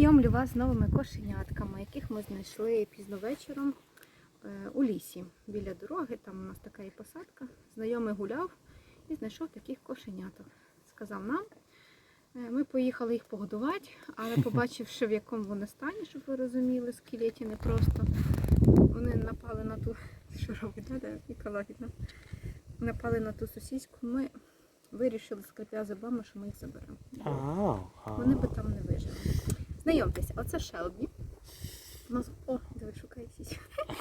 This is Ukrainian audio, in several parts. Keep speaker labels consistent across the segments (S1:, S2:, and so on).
S1: Знайомлю вас з новими кошенятками, яких ми знайшли пізно вечором е, у лісі біля дороги. Там у нас така і посадка. Знайомий гуляв і знайшов таких кошеняток. Сказав нам. Е, Ми поїхали їх погодувати, але побачивши, в якому вони стані, щоб ви розуміли, скелеті не просто. Вони напали на ту, що робить, да, да. Напали на ту сусідську. Ми вирішили, скрипя зубами, що ми їх заберемо. Вони би там не вижили. Знайомтеся, оце Шелбі. Нас... О, диви, шукає.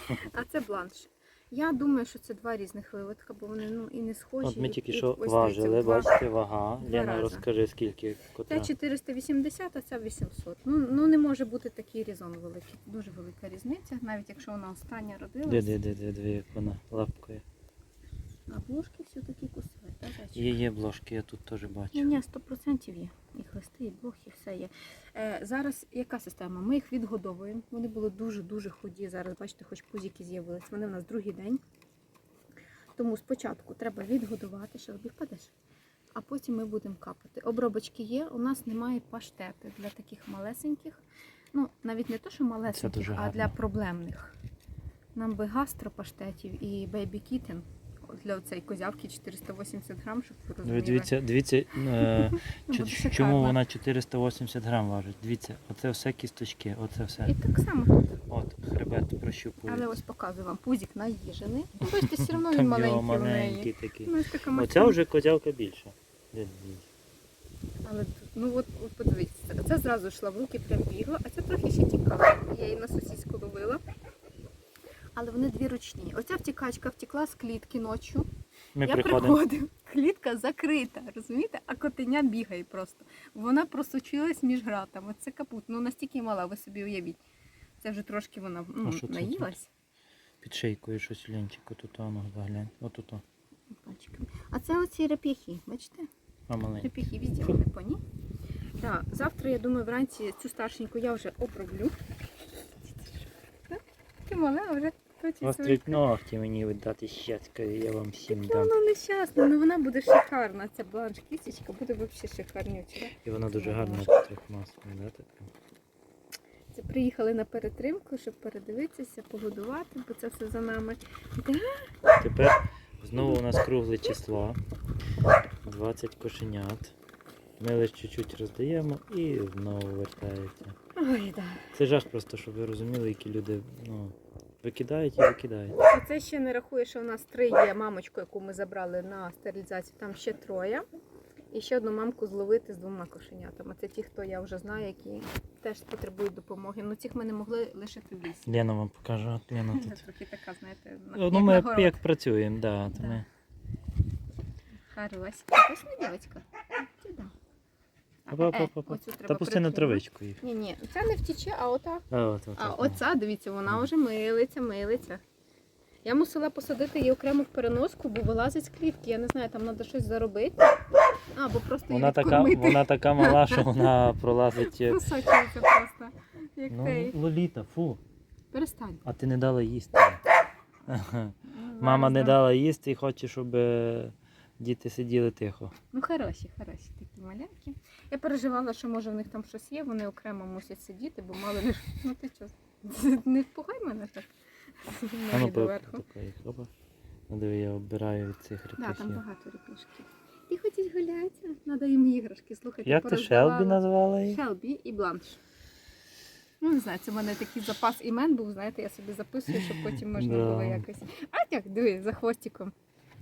S1: А це бланш. Я думаю, що це два різних виводка, бо вони ну, і не схожі.
S2: От ми тільки
S1: і
S2: що
S1: ось
S2: важили,
S1: два.
S2: бачите, вага.
S1: два
S2: Лена,
S1: рази.
S2: розкажи, скільки котра.
S1: Ця 480, а ця 800. Ну, ну не може бути такий різон великий. Дуже велика різниця, навіть якщо вона остання
S2: Де,
S1: родилась.
S2: де, де, де, де, як вона лапкою.
S1: А блошки все такі кусили.
S2: Є, є бложки, я тут теж бачу.
S1: ні, 100% є. І хвости, і блохи, все є. Е, зараз яка система? Ми їх відгодовуємо. Вони були дуже-дуже худі. Зараз, бачите, хоч пузики з'явились. Вони в нас другий день. Тому спочатку треба відгодувати, що робив падеш. А потім ми будемо капати. Обробочки є, у нас немає паштети для таких малесеньких. Ну, навіть не то, що малесеньких, а для проблемних. Нам би гастропаштетів і бейбі кітен для цієї козявки 480 грам, щоб ви
S2: Ви
S1: розуміли.
S2: дивіться, дивіться, е,
S1: Ну, шикарно.
S2: чому вона 480 грам важить. Дивіться, оце все кісточки, оце все.
S1: І так само.
S2: От, хребет прощупує.
S1: Але ось показую вам, пузик наїжений. Ну, бачите, все одно він
S2: Там
S1: маленький в
S2: маленький
S1: неї.
S2: такий.
S1: Ну, ось така
S2: Оця вже козявка більша. Де, де?
S1: Але тут, ну от, от подивіться, це зразу йшла в руки, прям бігла, а це трохи ще тікала. Я її на сусідську ловила. Але вони дві ручні. Оця втікачка втекла з клітки ночі.
S2: Ми
S1: я
S2: приходимо.
S1: приходив, клітка закрита, розумієте? А котеня бігає просто. Вона просочилась між гратами. Це капут. Ну настільки мала, ви собі уявіть. Це вже трошки вона ну,
S2: А що це
S1: наїлась.
S2: Під шийкою щось ленчику, тут воно заглянь. Отут.
S1: Пальчиками. А це оці реп'яхи, бачите?
S2: А маленький.
S1: Реп'яхи везде вони поні. Так, завтра, я думаю, вранці цю старшеньку я вже оброблю. Ти мала вже
S2: Острить ногті мені віддати щаткою, я вам всім дам.
S1: Вона нещасна, але вона буде шикарна. Ця бланш кістечка буде взагалі шикарнюча.
S2: І вона дуже гарна в трьох маслах, да?
S1: Це приїхали на перетримку, щоб передивитися, погодувати, бо це все за нами.
S2: Тепер знову у нас кругле число. 20 кошенят. Ми лише чуть-чуть роздаємо і знову вертається.
S1: Ой, да.
S2: Це жах просто, щоб ви розуміли, які люди ну, викидають і викидають.
S1: Оце ще не рахує, що в нас три є мамочку, яку ми забрали на стерилізацію. Там ще троє. І ще одну мамку зловити з двома кошенятами. Це ті, хто я вже знаю, які теж потребують допомоги. Ну цих ми не могли лишити в лісі.
S2: Лена вам покаже, от Лена тут.
S1: трохи така, знаєте, на-
S2: Ну,
S1: як
S2: ми
S1: на
S2: як працюємо, да, то
S1: Да.
S2: ми.
S1: Хороша. Вкусна дівчинка. Ти да. Е, оцю треба
S2: Та пусти на травичку їх.
S1: Ні, ні, ця не втіче, а ота.
S2: А, от, от,
S1: А
S2: от,
S1: оця, дивіться, вона вже милиться, милиться. Я мусила посадити її окремо в переноску, бо вилазить з клітки. Я не знаю, там треба щось заробити. А, бо просто її
S2: Вона така,
S1: відкормити.
S2: вона така мала, що вона пролазить. е,
S1: Просочується просто. Як
S2: Ну,
S1: цей.
S2: Лоліта, фу.
S1: Перестань.
S2: А ти не дала їсти. Ага. Мама не дала їсти і хоче, щоб е, діти сиділи тихо.
S1: Ну, хороші, хороші такі маленькі. Я переживала, що може в них там щось є, вони окремо мусять сидіти, бо мало ли. Ну ти що, не впугай мене так.
S2: А ну такої хопа. Ну диви, я обираю від цих
S1: Да, там багато репішків. І хочуть гуляти, треба їм іграшки. Слухайте,
S2: Як ти. Шелбі назвала її?
S1: Шелбі і бланш. Ну, не знаю, це в мене такий запас імен був, знаєте, я собі записую, щоб потім можна було якось. А як, диви, за хвостиком.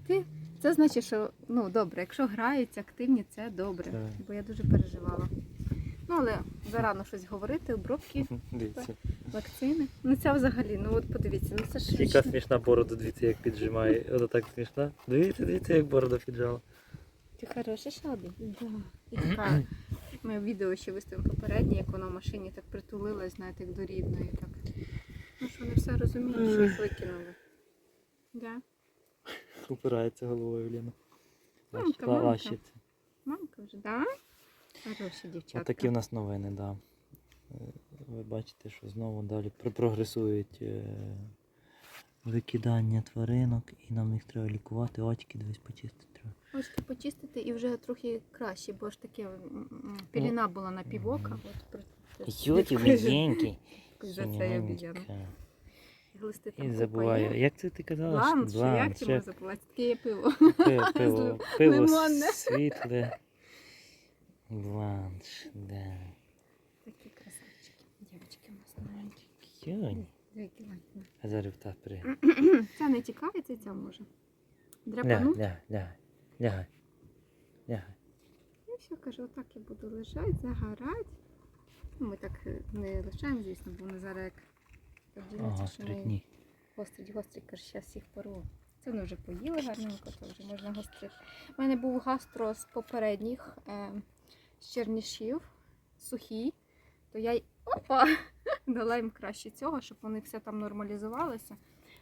S1: Ти, це значить, що ну добре, якщо грають активні, це добре.
S2: Так.
S1: Бо я дуже переживала. Ну, але зарано щось говорити, обробки,
S2: Дивіться.
S1: вакцини. Ну це взагалі, ну от подивіться, ну це ж
S2: Яка смішна борода, дивіться, як піджимає. Ото так смішна. Дивіться, дивіться, як борода піджала.
S1: Ти хороша шабі? Да. І така, ми відео ще виставимо попереднє, як вона в машині так притулилась, знаєте, як до рідної. Так. Ну що вони все розуміють, що їх викинули. Да.
S2: Упирається головою Ліна.
S1: Мамка,
S2: Лащ-
S1: мамка.
S2: Лащиться.
S1: Мамка вже, да? Хороші дівчатка.
S2: Отакі в нас новини, да. Е, Ви бачите, що знову далі про- прогресують е, викидання тваринок і нам їх треба лікувати, очки десь почистити треба.
S1: Очки почистити і вже трохи краще, бо ж таке м, м, піліна була на півока. От
S2: Йоті
S1: Дякую за-
S2: міденький.
S1: За це Глисти там
S2: І
S1: купа
S2: забуваю.
S1: є.
S2: Як це ти казала?
S1: Бланш, як
S2: Бланш,
S1: ти можеш забувати? Таке є пиво.
S2: пи- Пиво, пиво
S1: лимонне.
S2: світле. Бланш, да.
S1: Такі красавчики. Дівчатки у нас маленькі. Ладно.
S2: А зараз в при.
S1: Ця не тікає, це ця може.
S2: Ля,
S1: Драпану.
S2: ля, ля, лягай. Лягай.
S1: І все, кажу, отак я буду лежати, загорати. Ну, Ми так е, не лишаємо, звісно, бо вони зараз як поділяться,
S2: Ага,
S1: що ми гострить, гострить, каже, зараз всіх порву. Це вони вже поїли гарненько, то вже можна гострити. У мене був гастро з попередніх е, з чернішів, сухий, то я й опа, дала їм краще цього, щоб вони все там нормалізувалося.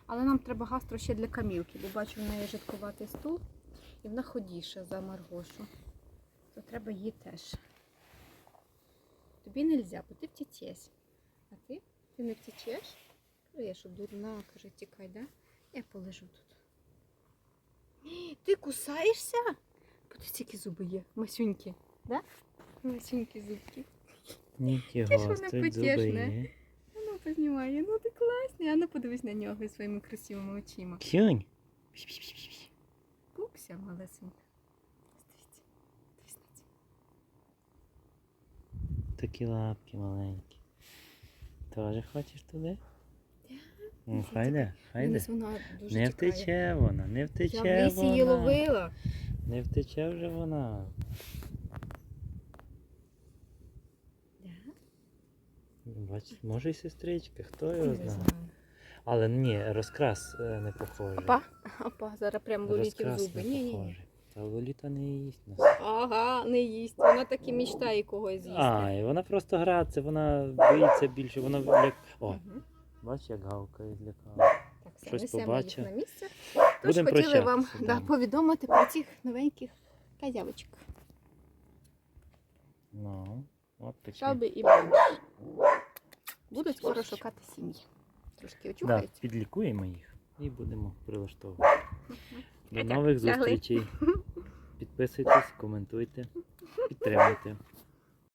S1: Але нам треба гастро ще для камілки, бо бачу, в неї жидкуватий стул і вона ходіша за Маргошу. То треба її теж. Тобі не можна, бо ти втечеш. А ти? Ти не втечеш? Кажу, я що дурна, каже, тікай, да? Я полежу тут. Ти кусаєшся? Бо ти зуби є, масюнькі, да? Масюнькі зубки. Яке ж
S2: зуби
S1: потішне.
S2: є.
S1: Ну познімає, ну ти класний, а ну подивись на нього своїми красивими очима.
S2: Кюнь.
S1: Пупся малесенька. Дивіться, це.
S2: Такі лапки маленькі. Тоже хочеш туди?
S1: Я.
S2: Ну, хайде, хайде.
S1: Вона
S2: Не втече вона, не
S1: Я
S2: втече
S1: в лісі її ловила.
S2: Не втече вже вона. Бачиш, може й сестричка, хто його знає. Але ні, розкрас е, не похожий.
S1: Опа, опа, зараз прям лоліті в зуби. Ні, ні, ні.
S2: Похожий. Та Лоліта не їсть нас.
S1: Ага, не їсть. Вона так і мечтає когось з'їсти.
S2: А, і вона просто грається, вона боїться більше, вона як. О,
S1: Мгм.
S2: бач, як гавкає злякала.
S1: Так, все,
S2: щось
S1: несемо
S2: побачив.
S1: їх на місце. Тож
S2: Будемо
S1: хотіли вам
S2: прощатися,
S1: да,
S2: да.
S1: повідомити про цих новеньких козявочок.
S2: Ну, от такі.
S1: Шалби і бомж. Будуть скоро шукати сім'ї. Трошки
S2: Да,
S1: очухаються.
S2: підлікуємо їх і будемо прилаштовувати. До нових зустрічей. Підписуйтесь, коментуйте, підтримуйте.